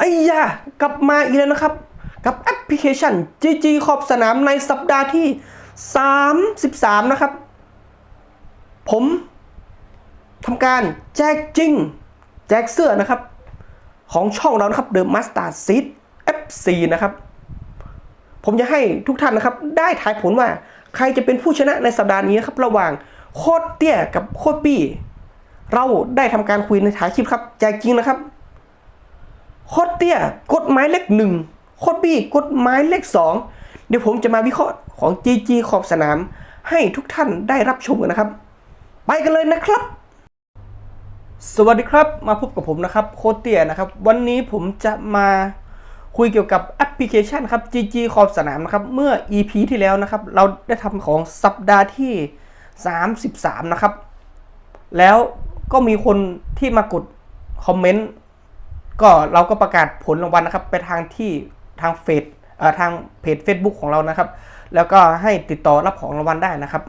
ไอ้ยากลับมาอีกแล้วนะครับ กับแอปพลิเคชัน GG ขอบสนามในสัปดาห์ที่ 33 นะครับ ผมทำการแจกจริง แจกเสื้อนะครับ ของช่องเรานะครับ The Master Seed FC นะครับ ผมจะให้ทุกท่านนะครับ ได้ทายผลว่าใครจะเป็นผู้ชนะในสัปดาห์นี้ครับ ระหว่างโคตรเตี้ยกับโคตรปี้ เราได้ทำการคุยในถ่ายคลิปครับ แจกจริงนะครับ โคตรเตี้ยกฎหมายเลขหนึ่งโคตรปี้กฎหมายเลขสองเดี๋ยวผมจะมาวิเคราะห์ของ GG ขอบสนาม ให้ทุกท่านได้รับชมกันนะครับ ไปกันเลยนะครับ สวัสดีครับมาพบกับผมนะครับโคตรเตี้ยนะครับ วันนี้ผมจะมาคุยเกี่ยวกับแอปพลิเคชันครับ GG ขอบสนามนะครับ เมื่อ EP ที่แล้วนะครับ เราได้ทำของสัปดาห์ที่ 33 นะครับ แล้วก็มีคนที่มากดคอมเมนต์ ก็เราก็ประกาศผลรางวัลนะครับ ไปทางที่ทางเฟซทางเพจ Facebook ของเรานะครับ แล้วก็ให้ติดต่อรับของรางวัลได้นะครับ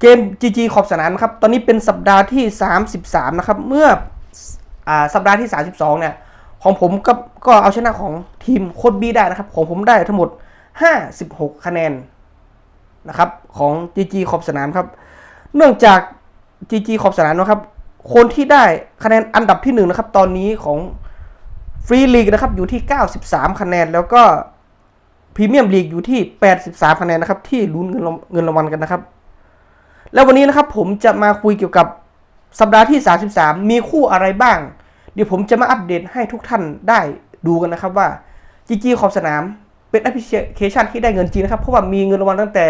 เกม GG ขอบสนามนะครับ ตอนนี้เป็นสัปดาห์ที่ 33 นะครับ เมื่ออสัปดาห์ที่ 32 เนี่ย ของผมก็ก็เอาชนะของทีมโคดบีได้นะครับ ของผมได้ทั้งหมด 56 คะแนนนะครับ ของ GG ขอบสนามครับ เนื่องจาก GG ขอบสนามนะครับ คนที่ได้คะแนนอันดับที่หนึ่งนะครับตอนนี้ของฟรีลีกนะครับอยู่ที่ 93 คะแนน แล้วก็พรีเมียมลีกอยู่ที่ 83 คะแนนนะครับที่ลุ้นเงินรางเงินรางวัลกันนะครับ แล้ววันนี้นะครับผมจะมาคุยเกี่ยวกับสัปดาห์ที่ 33 มีคู่อะไรบ้าง เดี๋ยวผมจะมาอัปเดตให้ทุกท่านได้ดูกันนะครับว่า GG ขอบสนามเป็นแอปพลิเคชันที่ได้เงินจริงนะครับ เพราะว่ามีเงินรางวัลตั้งแต่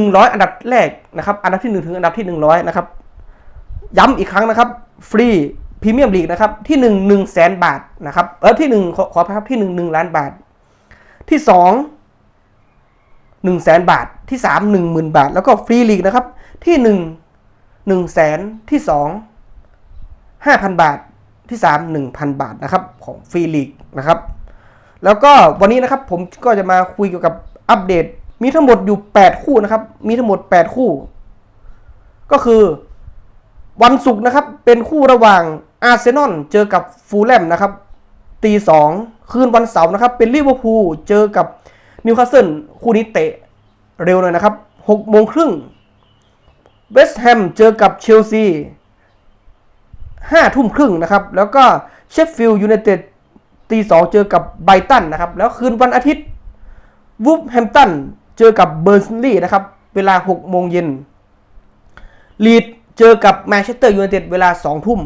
100 อันดับแรกนะครับ อันดับที่ 1 ถึงอันดับที่ 100 นะครับ ย้ำอีกครั้งนะครับ ฟรีพรีเมียมลีกนะครับที่1 1แสนบาทนะครับเออที่1ขอขออภัยครับที่1 1ล้านบาท ที่ 2 1แสนบาทที่ 3 1 0,000 บาท แล้วก็ฟรีลีกนะครับที่ 1 1แสนที่ 2 5,000 บาทที่ 3 1,000 บาทนะครับของฟรีลีกนะครับแล้วก็วันนี้นะครับผมก็จะมาคุยเกี่ยวกับอัปเดต มีทั้งหมดอยู่ 8 คู่นะครับ มีทั้งหมด 8 คู่ ก็คือ วันศุกร์นะครับเป็นคู่ระหว่างอาร์เซนอลเจอกับฟูลแลมนะครับตีสองคืนวันเสาร์นะครับเป็นลิเวอร์พูลเจอกับนิวคาสเซิลคู่นี้เตะเร็วเลยนะครับ6โมงครึ่งเวสต์แฮมเจอกับเชลซีห้าทุ่มครึ่งนะครับ แล้วก็เชฟฟิลด์ยูไนเต็ดตีสองเจอกับไบตันนะครับ แล้วคืนวันอาทิตย์วูฟแฮมตันเจอกับเบอร์นลีย์นะครับ เวลา6โมงเย็นลีด เจอกับแมนเชสเตอร์ยูไนเต็ดเวลา2ทุ่ม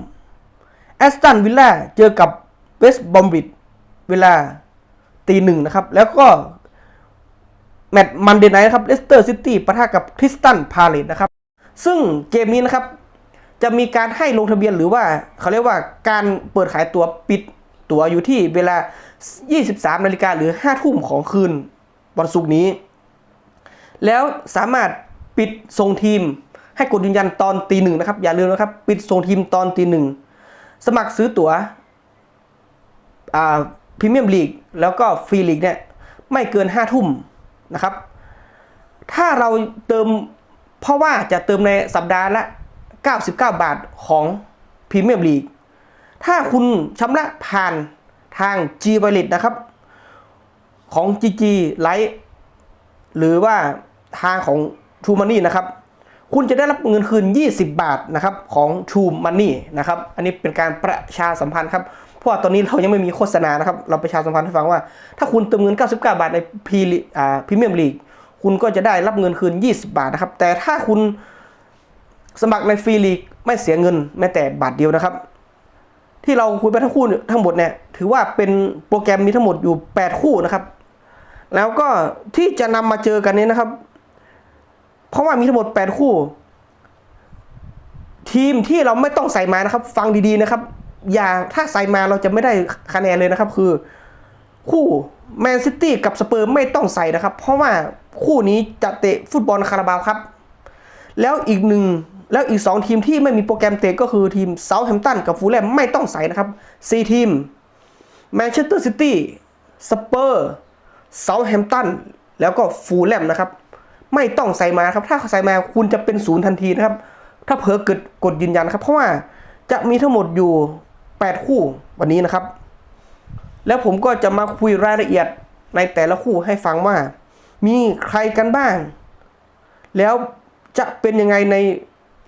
แอสตันวิลล่าเจอกับเวสต์บอมบิดเวลาตีหนึ่งนะครับ แล้วก็แมตช์มันเดย์ไนท์นะครับเลสเตอร์ซิตี้ปะทะกับคริสตันพาเลตนะครับ ซึ่งเกมนี้นะครับ จะมีการให้ลงทะเบียนหรือว่าเขาเรียกว่าการเปิดขายตั๋วปิดตั๋วอยู่ที่เวลา 23 นาฬิกาหรือ 5 ทุ่มของคืนวันศุกร์นี้ แล้วสามารถปิดส่งทีม ให้กดยืนยันตอนตีหนึ่งนะครับ อย่าลืมนะครับ ปิดส่งทีมตอนตีหนึ่งสมัครซื้อตั๋วพรีเมียมลีกแล้วก็ฟรีลีกเนี่ยไม่เกิน5ทุ่มนะครับ ถ้าเราเติมเพราะว่าจะเติมในสัปดาห์ละ 99 บาทของพรีเมียมลีกถ้าคุณชำระผ่านทาง G Wallet นะครับ ของ GG Lite หรือว่าทางของ True Money นะครับ คุณจะได้รับเงินคืน 20 บาทนะครับของ True Money นะครับ อันนี้เป็นการประชาสัมพันธ์ครับ เพราะว่าตอนนี้เรายังไม่มีโฆษณานะครับ เราประชาสัมพันธ์ให้ฟังว่า ถ้าคุณเติมเงิน 99 บาทในพรีอ่าพรีเมียมลีก คุณก็จะได้รับเงินคืน 20 บาทนะครับ แต่ถ้าคุณสมัครในฟรีลีกไม่เสียเงินแม้แต่บาทเดียวนะครับ ที่เราคุยไปทั้งคู่ทั้งหมดเนี่ยถือว่าเป็นโปรแกรมมีทั้งหมดอยู่ 8 คู่นะครับ แล้วก็ที่จะนำมาเจอกันนี้นะครับ เพราะว่ามีทั้งหมด 8 คู่ ทีมที่เราไม่ต้องใส่มานะครับ ฟังดีๆนะครับ อย่าถ้าใส่มาเราจะไม่ได้คะแนนเลยนะครับ คือ คู่แมนซิตี้กับสเปอร์ไม่ต้องใส่นะครับ เพราะว่าคู่นี้จะเตะฟุตบอลคาราบาวครับ แล้วอีกหนึ่งแล้วอีก 2 ทีมที่ไม่มีโปรแกรมเตะก็คือทีมเซาท์แฮมป์ตันกับฟูลแลมไม่ต้องใส่นะครับ 4 ทีมแมนเชสเตอร์ซิตี้สเปอร์เซาท์แฮมป์ตันแล้วก็ฟูลแลมนะครับ ไม่ต้องใส่มาครับ ถ้าใส่มาคุณจะเป็นศูนย์ทันทีนะครับ ถ้าเผลอเกิดกดยืนยันครับ เพราะว่าจะมีทั้งหมดอยู่ 8 คู่วันนี้นะครับ แล้วผมก็จะมาคุยรายละเอียดในแต่ละคู่ให้ฟังว่า มีใครกันบ้าง แล้วจะเป็นยังไงใน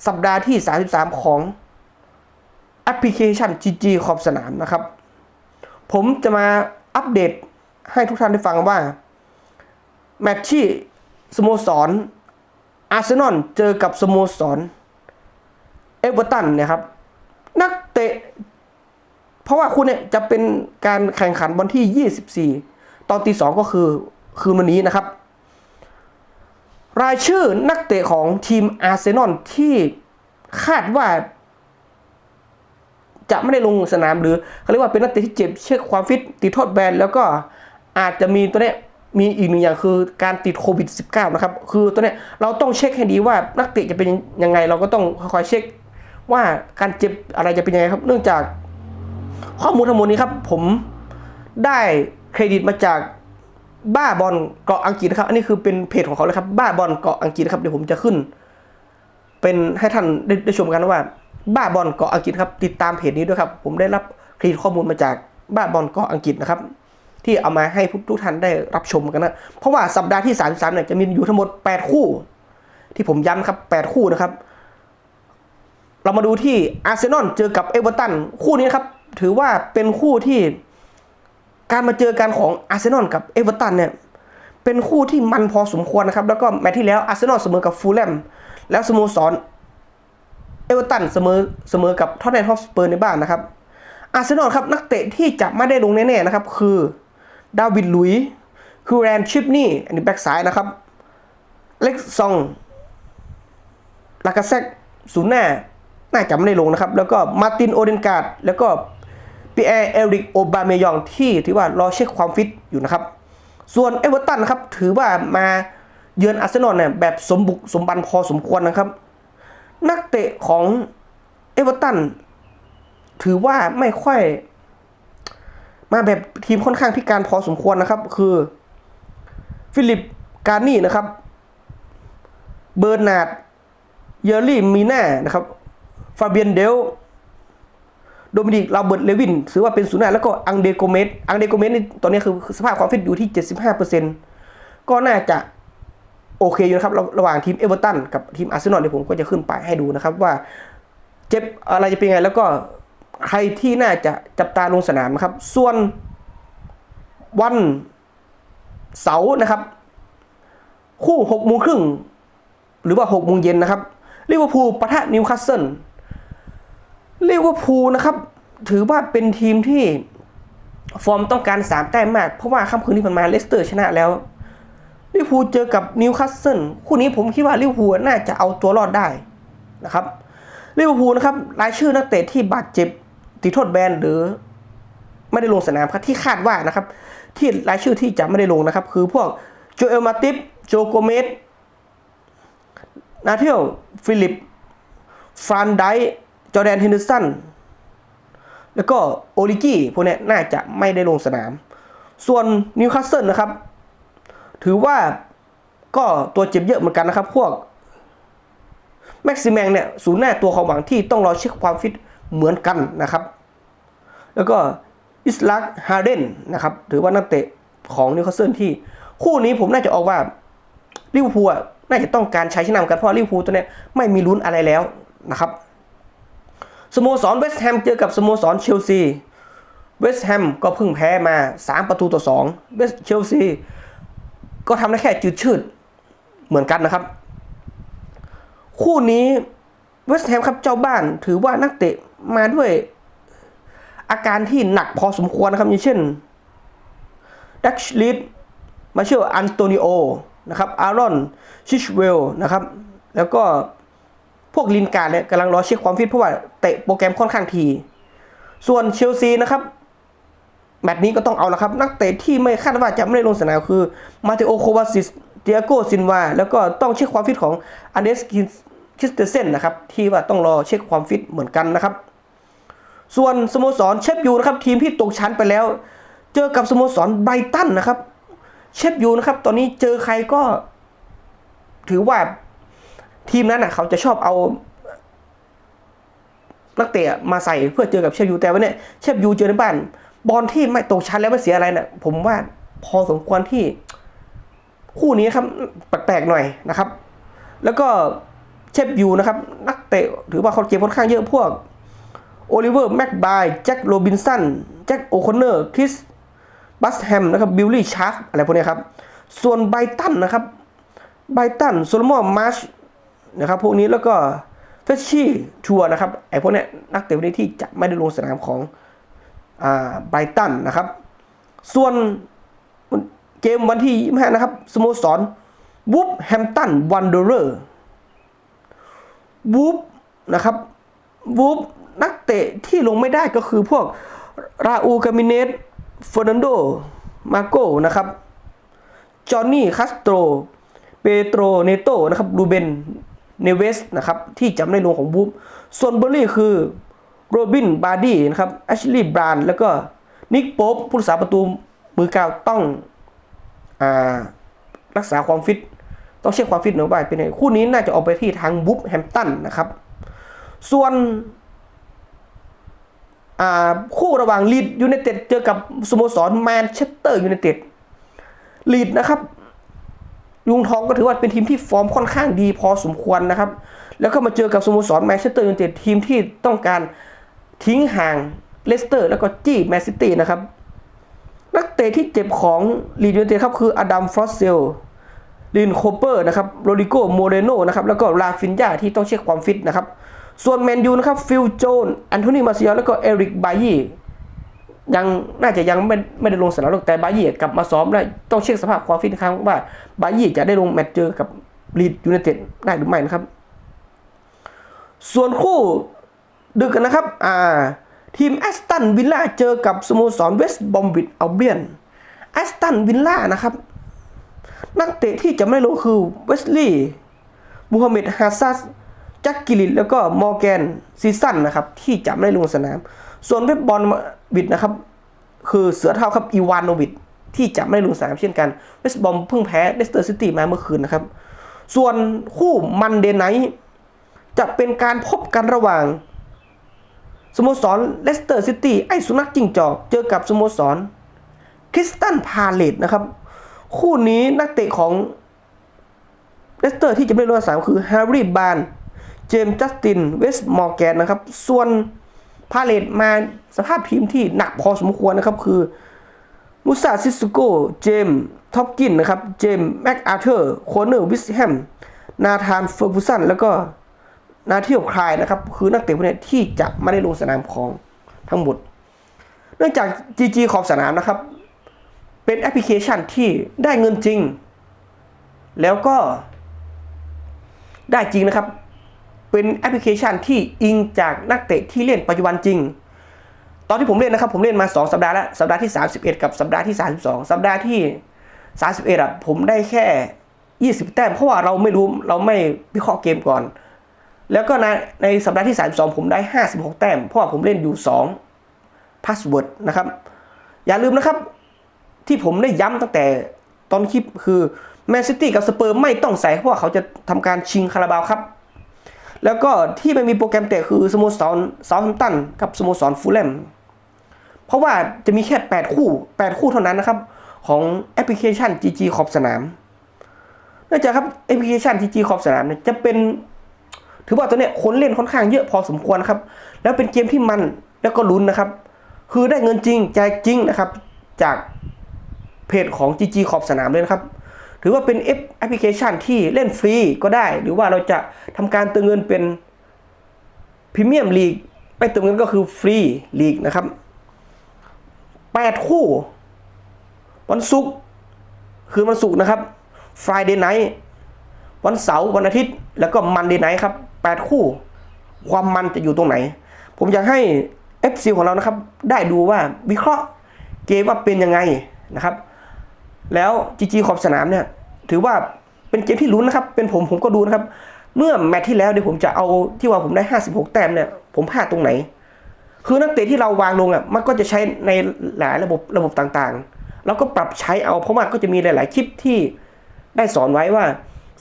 สัปดาห์ที่ 33 ของแอปพลิเคชัน GG ขอบสนามนะครับ ผมจะมาอัปเดตให้ทุกท่านได้ฟังว่า แมตช์ที่ สโมสรอาร์เซนอลเจอกับสโมสรเอเวอร์ตันนี่ยครับ นักเตะ เพราะว่าคุณเนี่ยจะเป็นการแข่งขันวันที่ 24 ตอนตีสองก็คือคืนวันนี้นะครับ รายชื่อนักเตะของทีมอาร์เซนอลที่คาดว่า จะไม่ได้ลงสนามหรือเขาเรียกว่าเป็นนักเตะที่เจ็บเช็คความฟิตติดโทษแบนแล้วก็อาจจะมีตัวเนี้ย มีอีกหนึ่งอย่างคือการติดโควิด -19 นะครับ คือตัวเนี้ยเราต้องเช็คให้ดีว่านักเตะจะเป็นยังไง เราก็ต้องคอยเช็คว่าการเจ็บอะไรจะเป็นยังไงครับ เนื่องจากข้อมูลทั้งหมดนี้ครับ ผมได้เครดิตมาจากบ้าบอลเกาะอังกฤษนะครับ อันนี้คือเป็นเพจของเขาเลยครับ บ้าบอลเกาะอังกฤษนะครับ เดี๋ยวผมจะขึ้น เป็นให้ท่านได้ได้ชมกันว่า บ้าบอลเกาะอังกฤษครับ ติดตามเพจนี้ด้วยครับ ผมได้รับเครดิตข้อมูลมาจากบ้าบอลเกาะอังกฤษนะครับ ที่เอามาให้ทุกท่านได้รับชมกันนะ เพราะว่าสัปดาห์ที่ 33เนี่ยจะมีอยู่ทั้งหมด 8 คู่ ที่ผมย้ำครับ 8 คู่นะครับ เรามาดูที่อาร์เซนอลเจอกับเอเวอร์ตันคู่นี้นครับ ถือว่าเป็นคู่ที่การมาเจอกันของอาร์เซนอลกับเอเวอร์ตันเนี่ยเป็นคู่ที่มันพอสมควรนะครับ แล้วก็แมตช์ที่แล้วอาร์เซนอลเสมอกับฟูลแลมแล้วสโมสรเอเวอร์ตันเสมอเสมอกับท็อตแนมฮอสเปอร์ในบ้านนะครับอาร์เซนอลครับนักเตะที่จะไม่ได้ลงแน่ๆนะครับ คือ ดาวิดลุยคือแรนชิปนี่อันนี้แบ็กซ้ายนะครับ เล็กซองลากาเซกศูนย์หน้า น่าจะไม่ได้ลงนะครับ แล้วก็มาร์ตินโอเดนการ์ดแล้วก็ปีแอร์เอริกโอบาเมยองที่ถือว่ารอเช็คความฟิตอยู่นะครับ ส่วนเอเวอร์ตันครับ ถือว่ามาเยือนอาร์เซนอลเนี่ยแบบสมบุกสมบันพอสมควรนะครับ นักเตะของเอเวอร์ตันถือว่าไม่ค่อย มาแบบทีมค่อนข้างพิการพอสมควรนะครับ คือ ฟิลิปการนี่นะครับ เบอร์นาร์ดเยอร์ลี่มีน่านะครับฟาเบียนเดลโดมินิกลาเบิร์ตเลวินถือว่าเป็นศูนย์หน้าแล้วก็อังเดโกเมสอังเดโกเมสนี่ตอนนี้คือสภาพความฟิตอยู่ที่ 75%ก็น่าจะโอเคอยู่นะครับ ระระหว่างทีมเอเวอร์ตันกับทีมอาร์เซนอลเดี๋ยวผมก็จะขึ้นไปให้ดูนะครับว่าเจ็บอะไรจะเป็นไงแล้วก็ ใครที่น่าจะจับตาลงสนามนะครับ ส่วนวันเสาร์นะครับ คู่หกโมงครึ่งหรือว่าหกโมงเย็นนะครับลิเวอร์พูลปะทะนิวคาสเซิลลิเวอร์พูลนะครับ ถือว่าเป็นทีมที่ฟอร์มต้องการสามแต้มมาก เพราะว่าค่ำคืนที่ผ่านมาเลสเตอร์ชนะแล้วลิเวอร์พูลเจอกับนิวคาสเซิลคู่นี้ผมคิดว่าลิเวอร์พูลน่าจะเอาตัวรอดได้นะครับลิเวอร์พูลนะครับรายชื่อนักเตะที่บาดเจ็บ ติดโทษแบนหรือไม่ได้ลงสนามครับที่คาดว่านะครับ ที่รายชื่อที่จะไม่ได้ลงนะครับ คือพวกโจเอลมาติฟโจโกเมสนาเทลฟิลิปฟรานไดจอแดนเฮนเดอร์สันแล้วก็โอลิกี้พวกนี้น่าจะไม่ได้ลงสนาม ส่วนนิวคาสเซิลนะครับ ถือว่าก็ตัวเจ็บเยอะเหมือนกันนะครับ พวกแม็กซิแมงเนี่ยศูนย์หน้าตัวความหวังที่ต้องรอเช็คความฟิตเหมือนกันนะครับ แล้วก็อิสลักฮาเดนนะครับถือว่านักเตะของนิวคาสเซิลที่คู่นี้ผมน่าจะออกว่าลิเวอร์พูลน่าจะต้องการใช้ชนะกันเพราะลิเวอร์พูลตัวเนี้ยไม่มีลุ้นอะไรแล้วนะครับสโมสรเวสต์แฮมเจอกับสโมสรเชลซีเวสต์แฮมก็เพิ่งแพ้มา 3 ประตูต่อ2เวสเชลซีก็ทำได้แค่จืดชืดเหมือนกันนะครับ คู่นี้เวสต์แฮมครับเจ้าบ้านถือว่านักเตะมาด้วย อาการที่หนักพอสมควรนะครับอย่างเช่นดักชลิดมาเชลอันโตนิโอนะครับอารอนชิชเวลนะครับ แล้วก็พวกลินการเนี่ยกำลังรอเช็คความฟิตเพราะว่าเตะโปรแกรมค่อนข้างที ส่วนเชลซีนะครับ แมตช์นี้ก็ต้องเอาละครับ นักเตะที่ไม่คาดว่าจะไม่ได้ลงสนามคือ มาเตโอโควาซิสเตียโกซินวา แล้วก็ต้องเช็คความฟิตของอันเดสคิสเตเซนนะครับ ที่ว่าต้องรอเช็คความฟิตเหมือนกันนะครับ ส่วนสโมสรเชฟยูนะครับทีมที่ตกชั้นไปแล้ว เจอกับสโมสรไบรตันนะครับ เชฟยูนะครับ ตอนนี้เจอใครก็ ถือว่าทีมนั้นอะเขาจะชอบเอานักเตะมาใส่เพื่อเจอกับเชฟยูแต่ว่าเนี่ยเชฟยูเจอในบ้าน บอลที่ไม่ตกชั้นแล้วไม่เสียอะไรนี่ยผมว่าพอสมควรที่ คู่นี้ครับแปลกๆหน่อยนะครับ แล้วก็เชฟยูนะครับ นักเตะถือว่าเขาเก็บค่อนข้างเยอะพวก โอลิเวอร์แม็กบายแจ็คโรบินสันแจ็คโอคอนเนอร์คริสบัสแฮมนะครับบิลลี่ชาร์ฟอะไรพวกนี้ครับ ส่วนไบตันนะครับไบตันโซโลมอนมาร์ชนะครับพวกนี้แล้วก็เฟชชี่ชัวนะครับไอพวกนี้นักเตะพวกนี้ที่จะไม่ได้ลงสนามของอ่าไบตันนะครับ ส่วนเกมวันที่25นะครับสโมสรวูฟแฮมตันวันเดอร์วูฟนะครับวูฟ เตะที่ลงไม่ได้ก็คือพวกราอูกามิเนสเฟอร์นันโด มาโกนะครับ จอห์นนี่คาสโตร เปโตร เนโตนะครับ รูเบน เนเวส นะครับ ที่จำได้ลงของบูฟส่วนเบอร์รี่คือ โรบิน บาร์ดี้นะครับแอชลีย์ บราน แล้วก็นิกโป๊ปผู้รักษาประตูมือกาวต้องอรักษาความฟิต ต้องเช็คความฟิตหน่อยว่าเป็นไงคู่นี้น่าจะออกไปที่ทางบูฟแฮมตันนะครับ ส่วน คู่ระหว่างลีดยูไนเต็ดเจอกับสโมสรแมนเชสเตอร์ยูไนเต็ดลีดนะครับลุงทองก็ถือว่าเป็นทีมที่ฟอร์มค่อนข้างดีพอสมควรนะครับ แล้วก็มาเจอกับสโมสรแมนเชสเตอร์ยูไนเต็ดทีมที่ต้องการทิ้งห่างเลสเตอร์ แล้วก็จี้แมนซิตี้นะครับ นักเตะที่เจ็บของลีดยูไนเต็ดครับคืออดัมฟรอสเซลลินโคเปอร์นะครับโรดิโกโมเรโนนะครับแล้วก็ลาฟินยาที่ต้องเช็คความฟิตนะครับ ส่วนแมนยูนะครับฟิลโจนแอนโทนีมาซิยาแล้วก็เอริกบายียังน่าจะยังไม่ไม่ได้ลงสนามหรอกแต่บายีกลับมาซ้อมได้ต้องเช็คสภาพความฟิตอีกครั้งว่าบายีจะได้ลงแมตช์เจอกับลีดยูไนเต็ดได้หรือไม่นะครับ ส่วนคู่ดึกกันนะครับอ่าทีมแอสตันวิลล่าเจอกับสโมสรเวสต์บอมบิดอัลเบียนแอสตันวิลล่านะครับ นักเตะที่จะไม่รู้คือเวสลีย์มูฮัมเหม็ดฮาซัส จ็คกิลิตแล้วก็มอร์แกนซีซั่นนะครับ ที่จะไม่ได้ลงสนาม ส่วนเว็บบอลบิดนะครับ คือเสือเท่าครับอีวานโนวิดที่จะไม่ได้ลงสนามเช่นกันเวสต์บอมเพิ่งแพ้เลสเตอร์ซิตี้มาเมื่อคืนนะครับ ส่วนคู่มันเดนไนท์จะเป็นการพบกันระหว่าง สโมสรเลสเตอร์ซิตี้ไอ้สุนัขจิ้งจอก เจอกับสโมสรคริสตันพาเลตนะครับ คู่นี้นักเตะของเลสเตอร์ที่จะไม่ได้ลงสนามคือแฮร์รี่บาน เจมส์จัสติน เวสต์มอร์แกนนะครับ ส่วนพาเลตมาสภาพทีมที่หนักพอสมควรนะครับ คือมุซาซิสโกเจมส์ท็อปกินนะครับ เจมส์แม็กอาร์เธอร์โคเนอร์วิสแฮม นาธานเฟอร์กูสัน แล้วก็นาเทียวคลายนะครับ คือนักเตะพวกนี้ที่จะไม่ได้ลงสนามของทั้งหมด เนื่องจาก GG ขอบสนามนะครับ เป็นแอปพลิเคชันที่ได้เงินจริง แล้วก็ได้จริงนะครับ เป็นแอปพลิเคชันที่อิงจากนักเตะที่เล่นปัจจุบันจริง ตอนที่ผมเล่นนะครับ ผมเล่นมา 2 สัปดาห์แล้ว สัปดาห์ที่ 31 กับสัปดาห์ที่ 32 สัปดาห์ที่ 31อะผมได้แค่ 20 แต้ม เพราะว่าเราไม่รู้เราไม่วิเคราะห์เกมก่อน แล้วก็ในในสัปดาห์ที่ 32 ผมได้ 56 แต้ม เพราะว่าผมเล่นอยู่2พาสเวิร์ดนะครับ อย่าลืมนะครับที่ผมได้ย้ำตั้งแต่ตอนคลิปคือแมนซิตี้กับสเปอร์ไม่ต้องใส่เพราะว่าเขาจะทำการชิงคาราบาวครับ แล้วก็ที่ไม่มีโปรแกรมเตะคือสโมสรเซาท์แฮมป์ตันกับสโมสรฟูลแลมเพราะว่าจะมีแค่ 8 คู่ 8 คู่เท่านั้นนะครับ ของแอปพลิเคชัน GG ขอบสนามเนื่องจากครับแอปพลิเคชัน GG ขอบสนามเนี่ยจะเป็น ถือว่าตัวเนี้ยคนเล่นค่อนข้างเยอะพอสมควรครับ แล้วเป็นเกมที่มันแล้วก็ลุ้นนะครับ คือได้เงินจริงแจกจริงนะครับ จากเพจของ GG ขอบสนามเลยนะครับ ถือว่าเป็นแอปพลิเคชันที่เล่นฟรีก็ได้ หรือว่าเราจะทำการเติมเงินเป็นพรีเมียมลีกไม่เติมเงินก็คือฟรีลีกนะครับ 8 คู่ วันศุกร์คือวันศุกร์นะครับ Friday night วันเสาร์วันอาทิตย์ แล้วก็มันเดย์ไนท์ครับ 8 คู่ ความมันจะอยู่ตรงไหน ผมอยากให้ FC ของเรานะครับ ได้ดูว่าวิเคราะห์เกมว่าเป็นยังไงนะครับ แล้วจีจีขอบสนามเนี่ยถือว่าเป็นเกมที่ลุ้นนะครับ เป็นผมผมก็ดูนะครับ เมื่อแมตช์ที่แล้วเดี๋ยวผมจะเอาที่ว่าผมได้ 56 แต้มเนี่ยผมพลาดตรงไหน คือนักเตะที่เราวางลงอะมันก็จะใช้ในหลายระบบระบบต่างๆ แล้วก็ปรับใช้เอาเพราะว่าก็จะมีหลาย ๆ คลิปที่ได้สอนไว้ว่า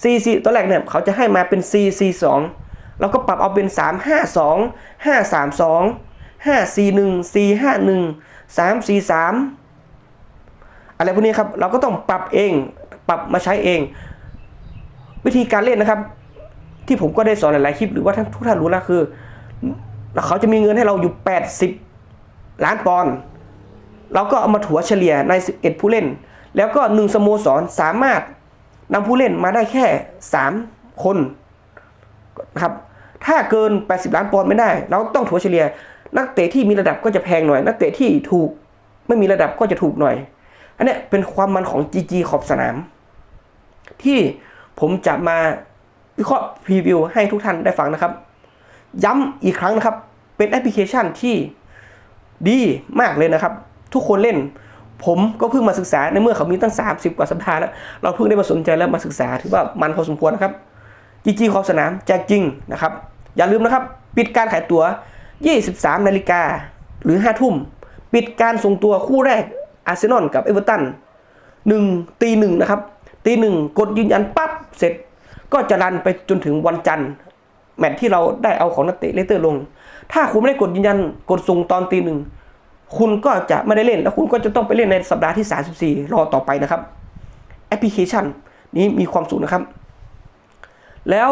CC ตัวแรกเนี่ยเขาจะให้มาเป็น CC 2แล้วก็ปรับเอาเป็น 3 5 2 5 3 2 5 4 1 4 5 1 3 4 3 อะไรพวกนี้ครับเราก็ต้องปรับเองปรับมาใช้เอง วิธีการเล่นนะครับ ที่ผมก็ได้สอนหลายๆคลิปหรือว่าท่านทุกท่านรู้แล้วคือเขาจะมีเงินให้เราอยู่ 80 ล้านปอนด์เราก็เอามาถัวเฉลี่ยใน 11 ผู้เล่น แล้วก็หนึ่งสโมสรสามารถนำผู้เล่นมาได้แค่ 3 คนนะครับถ้าเกิน 80 ล้านปอนด์ไม่ได้ เราต้องถัวเฉลี่ย นักเตะที่มีระดับก็จะแพงหน่อย นักเตะที่ถูกไม่มีระดับก็จะถูกหน่อย อันนี้เป็นความมันของ GG ขอบสนาม ที่ผมจะมาวิเคราะห์พรีวิวให้ทุกท่านได้ฟังนะครับ ย้ำอีกครั้งนะครับ เป็นแอปพลิเคชันที่ดีมากเลยนะครับ ทุกคนเล่น ผมก็เพิ่งมาศึกษาในเมื่อเขามีตั้ง 30 กว่าสัปดาห์แล้ว เราเพิ่งได้มาสนใจแล้วมาศึกษาถือว่ามันพอสมควรนะครับจีจีขอบสนามแจกจริงนะครับ อย่าลืมนะครับ ปิดการขายตั๋ว 23 นาฬิกาหรือ 5 ทุ่ม ปิดการส่งตัวคู่แรก อาร์เซนอลกับเอเวอร์ตันหนึ่งตีหนึ่งนะครับตีหนึ่งกดยืนยันปั๊บเสร็จ ก็จะรันไปจนถึงวันจันทร์แมตที่เราได้เอาของนักเตะเลสเตอร์ลง ถ้าคุณไม่ได้กดยืนยันกดส่งตอนตีหนึ่งคุณก็จะไม่ได้เล่นแล้วคุณก็จะต้องไปเล่นในสัปดาห์ที่ 34 รอต่อไปนะครับ แอปพลิเคชันนี้มีความสูงนะครับ แล้ว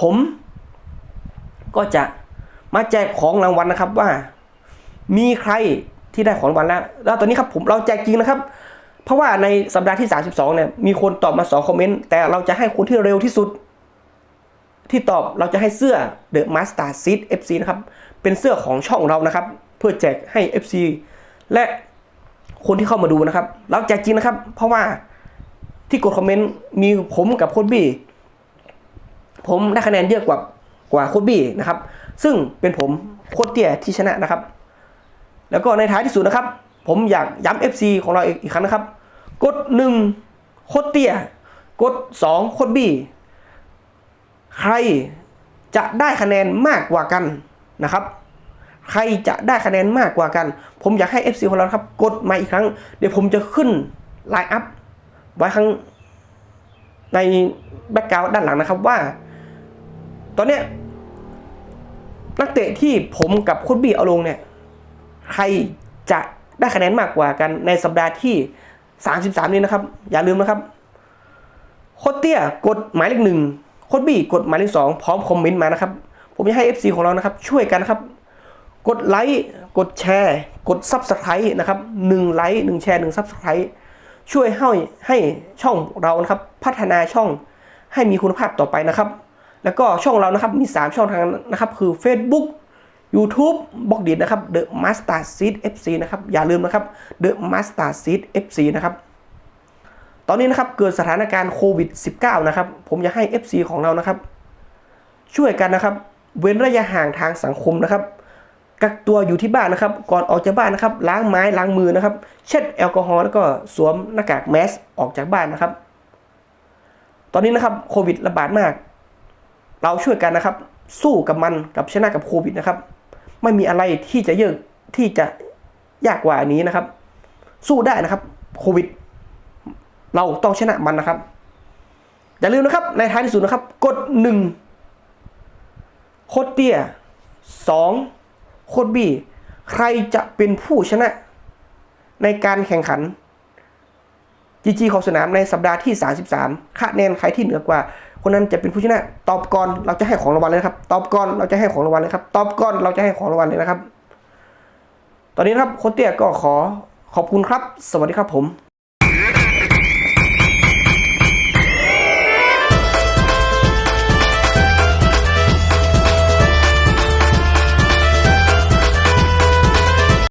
ผมก็จะมาแจกของรางวัลนะครับว่า มีใคร ที่ได้ของรางวัลแล้ว แล้วตอนนี้ครับผมเราแจกจริงนะครับ เพราะว่าในสัปดาห์ที่ 32เนี่ยมีคนตอบมา2คอมเมนต์แต่เราจะให้คนที่เร็วที่สุด ที่ตอบเราจะให้เสื้อ The Master Seed FC นะครับเป็นเสื้อของช่องเรานะครับ เพื่อแจกให้ FC และคนที่เข้ามาดูนะครับ เราแจกจริงนะครับ เพราะว่าที่กดคอมเมนต์มีผมกับโค้ดบี้ผมได้คะแนนเยอะกว่ากว่าโค้ดบี้นะครับ ซึ่งเป็นผมโค้ดเตี้ยที่ชนะนะครับ แล้วก็ในท้ายที่สุดนะครับ ผมอยากย้ำ FC ของเราอีกอีกครั้งนะครับ กด 1 โคตรเตี้ย กด 2 โคตรบี้ ใครจะได้คะแนนมากกว่ากันนะครับ ใครจะได้คะแนนมากกว่ากัน ผมอยากให้ FC ของเราครับ กดมาอีกครั้ง เดี๋ยวผมจะขึ้นไลน์อัพไว้ข้างในแบ็กกราวด์ด้านหลังนะครับว่า ตอนเนี้ยนักเตะที่ผมกับโคตรบี้เอาลงเนี่ย ใครจะได้คะแนนมากกว่ากันในสัปดาห์ที่ 33 นี้นะครับ อย่าลืมนะครับ โคตเตี้ยกดหมายเลขหนึ่งโคตบี้กดหมายเลขสองพร้อมคอมเมนต์มานะครับ ผมจะให้ FC ของเรานะครับ ช่วยกันนะครับ กดไลค์กดแชร์ กด Subscribe นะครับหนึ่งไลค์หนึ่งแชร์หนึ่ง Subscribe ช่วยให้ให้ช่องเรานะครับ พัฒนาช่องให้มีคุณภาพต่อไปนะครับ แล้วก็ช่องเรานะครับมี 3 ช่องทางนะครับ คือ Facebook YouTube บอกดีดนะครับ The Master Seed FC นะครับ อย่าลืมนะครับ The Master Seed FC นะครับตอนนี้นะครับเกิดสถานการณ์โควิด -19 นะครับ ผมอยากให้ FC ของเรานะครับ ช่วยกันนะครับ เว้นระยะห่างทางสังคมนะครับ กักตัวอยู่ที่บ้านนะครับ ก่อนออกจากบ้านนะครับ ล้างไม้ล้างมือนะครับ เช็ดแอลกอฮอล์แล้วก็สวมหน้ากากแมสออกจากบ้านนะครับ ตอนนี้นะครับโควิดระบาดมาก เราช่วยกันนะครับ สู้กับมันกับชนะกับโควิดนะครับ ไม่มีอะไรที่จะเยอะที่จะยากกว่านี้นะครับ สู้ได้นะครับโควิด เราต้องชนะมันนะครับ อย่าลืมนะครับ ในท้ายที่สุดนะครับ กดหนึ่งโคตรเตี้ยสองโคตรบี้ ใครจะเป็นผู้ชนะ ในการแข่งขันจีจีขอบสนามในสัปดาห์ที่ 33คะแนนใครที่เหนือกว่า คนนั้นจะเป็นผู้ชนะ ตอบก่อนเราจะให้ของรางวัลเลยนะครับ ตอบก่อนเราจะให้ของรางวัลเลยครับ ตอบก่อนเราจะให้ของรางวัลเลยนะครับ ตอนนี้นะครับโคเตียก็ขอขอบคุณครับ สวัสดีครับผม